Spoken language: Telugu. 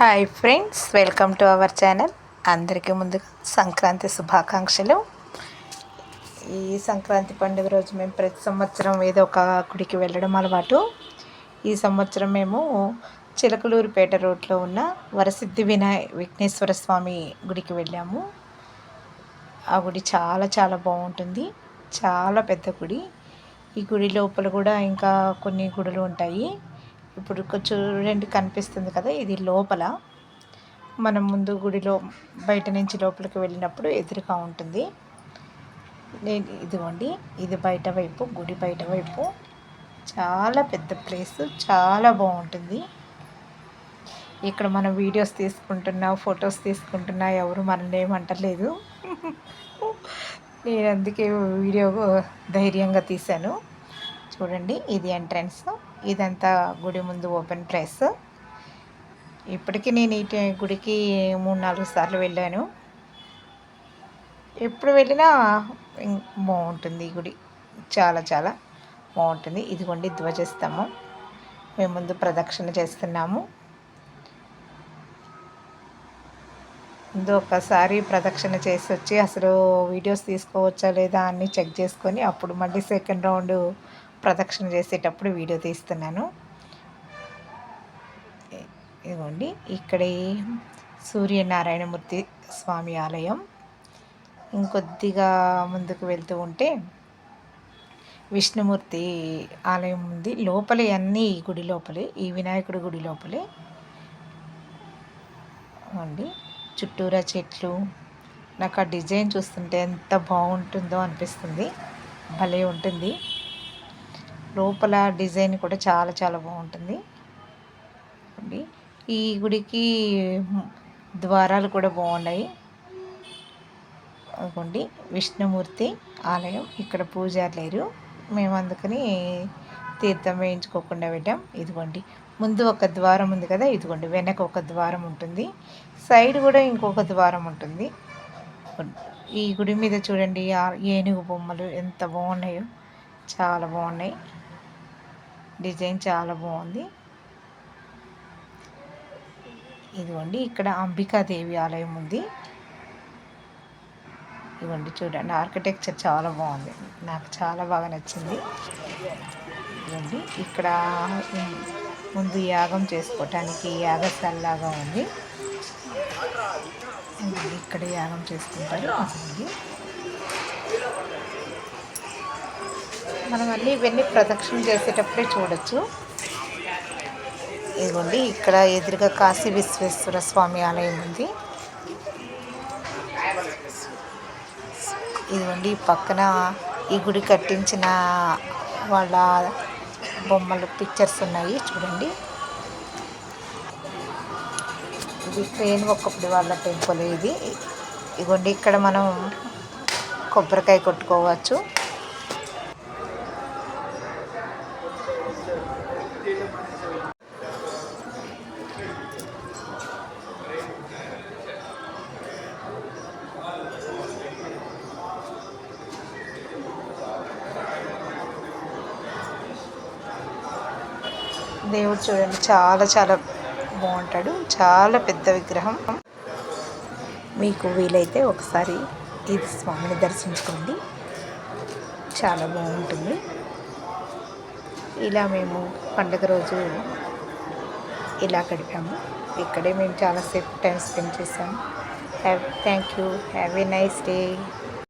Hi friends welcome to our channel. అందరికీ ముందుగా సంక్రాంతి శుభాకాంక్షలు. ఈ సంక్రాంతి పండుగ రోజు మేము ప్రతి సంవత్సరం ఏదో ఒక గుడికి వెళ్ళడం అలవాటు. ఈ సంవత్సరం మేము చిలకలూరుపేట రోడ్లో ఉన్న వరసిద్ధి వినాయ విఘ్నేశ్వర స్వామి గుడికి వెళ్ళాము. ఆ గుడి చాలా చాలా బాగుంటుంది. చాలా పెద్ద గుడి. ఈ గుడి లోపల కూడా ఇంకా కొన్ని గుడులు ఉంటాయి. ఇప్పుడు చూడండి కనిపిస్తుంది కదా ఇది లోపల. మనం ముందు గుడిలో బయట నుంచి లోపలికి వెళ్ళినప్పుడు ఎదురుగా ఉంటుంది. నేను ఇదిగోండి ఇది బయట వైపు గుడి బయట వైపు. చాలా పెద్ద ప్లేస్ చాలా బాగుంటుంది. ఇక్కడ మనం వీడియోస్ తీసుకుంటున్నా ఫొటోస్ తీసుకుంటున్నా ఎవరు మనల్ని ఏమంటలేదు నేను అందుకే వీడియో ధైర్యంగా తీశాను. చూడండి ఇది ఎంట్రన్స్ ఇదంతా గుడి ముందు ఓపెన్ ప్లేస్ ఇప్పటికీ నేను ఈ గుడికి మూడు నాలుగు సార్లు వెళ్ళాను. ఎప్పుడు వెళ్ళినా బాగుంటుంది ఈ గుడి. చాలా చాలా బాగుంటుంది. ఇదిగోండి ధ్వజిస్తాము మేము ముందు ప్రదక్షిణ చేస్తున్నాము. ముందు ఒకసారి ప్రదక్షిణ చేసి వచ్చి అసలు వీడియోస్ తీసుకోవచ్చా లేదా అని చెక్ చేసుకొని అప్పుడు మళ్ళీ సెకండ్ రౌండ్ ప్రదక్షిణ చేసేటప్పుడు వీడియో తీస్తున్నాను. ఇదిగోండి ఇక్కడ సూర్యనారాయణమూర్తి స్వామి ఆలయం. ఇంకొద్దిగా ముందుకు వెళ్తూ ఉంటే విష్ణుమూర్తి ఆలయం ఉంది. లోపలే అన్నీ ఈ గుడి లోపలే ఈ వినాయకుడి గుడి లోపలే. అండి చుట్టూరా చెట్లు. నాకు ఆ డిజైన్ చూస్తుంటే ఎంత బాగుంటుందో అనిపిస్తుంది. భలే ఉంటుంది. లోపల డిజైన్ కూడా చాలా చాలా బాగుంటుంది. ఈ గుడికి ద్వారాలు కూడా బాగున్నాయి. అనుకోండి విష్ణుమూర్తి ఆలయం. ఇక్కడ పూజారు లేరు. మేము అందుకని తీర్థం వేయించుకోకుండా పెట్టాం ఇదిగోండి. ముందు ఒక ద్వారం ఉంది కదా? ఇదిగోండి. వెనక ఒక ద్వారం ఉంటుంది. సైడ్ కూడా ఇంకొక ద్వారం ఉంటుంది. ఈ గుడి మీద చూడండి. ఏనుగు బొమ్మలు ఎంత బాగున్నాయో. చాలా బాగున్నాయి. డిజైన్ చాలా బాగుంది. ఇదిగోండి ఇక్కడ అంబికాదేవి ఆలయం ఉంది. ఇదిగోండి చూడండి ఆర్కిటెక్చర్ చాలా బాగుంది. నాకు చాలా బాగా నచ్చింది. ఇదిగోండి ఇక్కడ ముందు యాగం చేసుకోవటానికి యాగస్థల్లాగా ఉంది. ఇక్కడ యాగం చేసుకుంటారు. మనం మళ్ళీ ఇవన్నీ ప్రదక్షిణ చేసేటప్పుడే చూడొచ్చు. ఇదిగోండి ఇక్కడ ఎదురుగా కాశీ విశ్వేశ్వర స్వామి ఆలయం ఉంది. ఇదిగోండి పక్కన ఈ గుడి కట్టించిన వాళ్ళ బొమ్మలు పిక్చర్స్ ఉన్నాయి చూడండి. ఇది ట్రైన్ ఒక్కప్పుడు వాళ్ళ టెంపుల్ ఇది. ఇదిగోండి ఇక్కడ మనం కొబ్బరికాయ కొట్టుకోవచ్చు. దేవుడు చూడండి చాలా చాలా బాగుంటాడు. చాలా పెద్ద విగ్రహం. మీకు వీలైతే ఒకసారి ఈ స్వామిని దర్శించుకోండి. చాలా బాగుంటుంది. ఇలా మేము పండుగ రోజు ఇలా గడిపాము. ఇక్కడే మేము చాలాసేపు టైం స్పెండ్ చేసాము have thank you. Have a nice day.